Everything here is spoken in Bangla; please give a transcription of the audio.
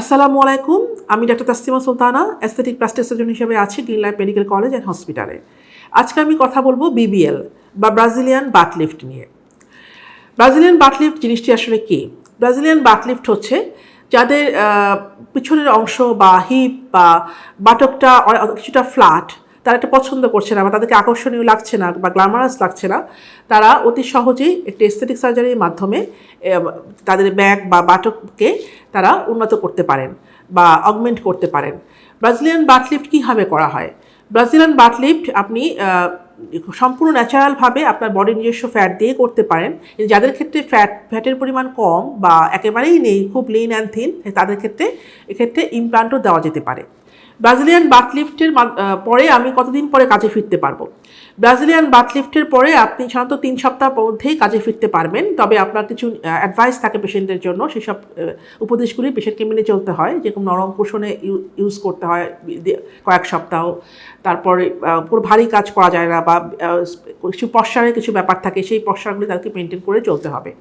আসসালামু আলাইকুম, আমি doctor Tastima Sultana aesthetic plastic surgeon হিসেবে আছি green life medical college and হসপিটালে আজকে আমি কথা বলব বিবিএল বা ব্রাজিলিয়ান বাটলিফট নিয়ে। ব্রাজিলিয়ান বাটলিফট জিনিসটি আসলে কি? ব্রাজিলিয়ান বাটলিফট হচ্ছে যাদের পিছনের অংশ বা হিপ বা বাটকটা কিছুটা ফ্ল্যাট তারা এটা পছন্দ করছে না বা তাদেরকে আকর্ষণীয় লাগছে না বা গ্ল্যামারাস লাগছে না, তারা অতি সহজেই একটি এস্থেটিক সার্জারির মাধ্যমে তাদের ব্যাগ বা বাটককে তারা উন্নত করতে পারেন বা অগমেন্ট করতে পারেন। ব্রাজিলিয়ান বাট লিফট কীভাবে করা হয়? ব্রাজিলিয়ান বাট লিফট আপনি সম্পূর্ণ ন্যাচারালভাবে আপনার বডির নিজস্ব ফ্যাট দিয়ে করতে পারেন। যাদের ক্ষেত্রে ফ্যাট ফ্যাটের পরিমাণ কম বা একেবারেই নেই, খুব লিন অ্যান্ড থিন তাদের ক্ষেত্রে, এক্ষেত্রে ইমপ্লান্টও দেওয়া যেতে পারে। ব্রাজিলিয়ান বাট লিফটের মা- পরে আমি কতদিন পরে কাজে ফিরতে পারব? ব্রাজিলিয়ান বাট লিফটের পরে আপনি সাধারণত তিন সপ্তাহ মধ্যেই কাজে ফিরতে পারবেন। তবে আপনার কিছু অ্যাডভাইস থাকে পেশেন্টের জন্য। সেসব উপদেশগুলি পেশেন্টকে মেনে চলতে হয়। যেরকম নরম পোষণে ইউজ করতে হয় কয়েক সপ্তাহ। তারপরে পুরো ভারী কাজ করা যায় না বা কিছু পশ্চারের কিছু ব্যাপার থাকে, সেই পশ্চারগুলি তাদেরকে মেনটেন করে চলতে হবে।